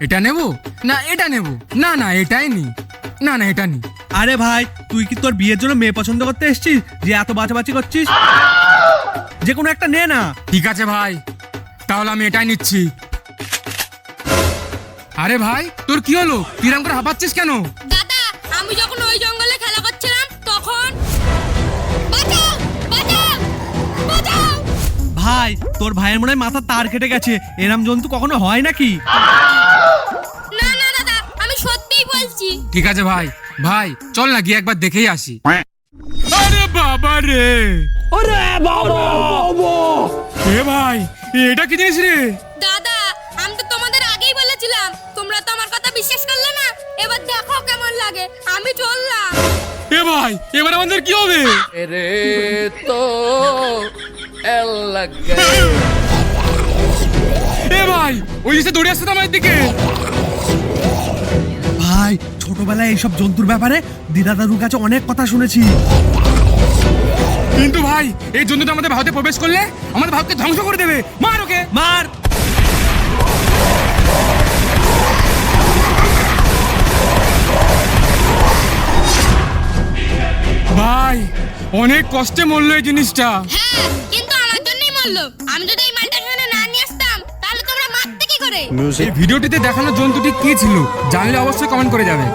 এটা নেব? না এটা নেব। না না এটাই নি। না না এটা নি। আরে ভাই তুই কি তোর বিয়ের জন্য মেয়ে পছন্দ করতে এসছিস? যে এত বাছাবাছি করছিস? যে কোনো একটা নে না। ঠিক আছে ভাই। তাহলে আমি এটাই নিচ্ছি। আরে ভাই তোর কি হলো? তুই এরকম করে হাঁপাচ্ছিস কেন? দাদা আমি যখন ওই জঙ্গলে খেলা করছিলাম তখন বাঁচাও! বাঁচাও! বাঁচাও! ভাই তোর ভাইয়ের মনে হয় মাথার তার কেটে গেছে। এরম জন্তু কখনো হয় নাকি? বলছি ঠিক আছে ভাই ভাই চল না গিয়ে একবার দেখেই আসি। আরে বাবা রে। ওরে বাবা। এ ভাই এটা কি জিনিস রে? দাদা আমি তো তোমাদের আগেই বলেছিলাম তোমরা তো আমার কথা বিশ্বাস করলে না। এবার দেখো কেমন লাগে আমি চললাম। এ ভাই এবার আমাদের কি হবে? রে তো এল লগ। এ ভাই ওই জিনিসটা দৌড়ে আসছে আমার দিকে। ছোটবেলায় এইসব জন্তুর ব্যাপারে দিদা দাদুর কাছে অনেক কথা শুনেছি। কিন্তু ভাই এই জন্তুটা আমাদের ভারতে প্রবেশ করলে আমাদের ভারতকে ধ্বংস করে দেবে। মার ওকে। মার। ভাই অনেক কষ্টে মরলো এই জিনিসটা। হ্যাঁ কিন্তু আমার জন্যই মরলো। আমি যদি এই মালটা এখানে না নিয়ে আসতাম তাহলে তোমরা মারতে কি করে? এই ভিডিওটিতে দেখানো জন্তুটি কি ছিল জানলে অবশ্যই কমেন্ট করে যাবে।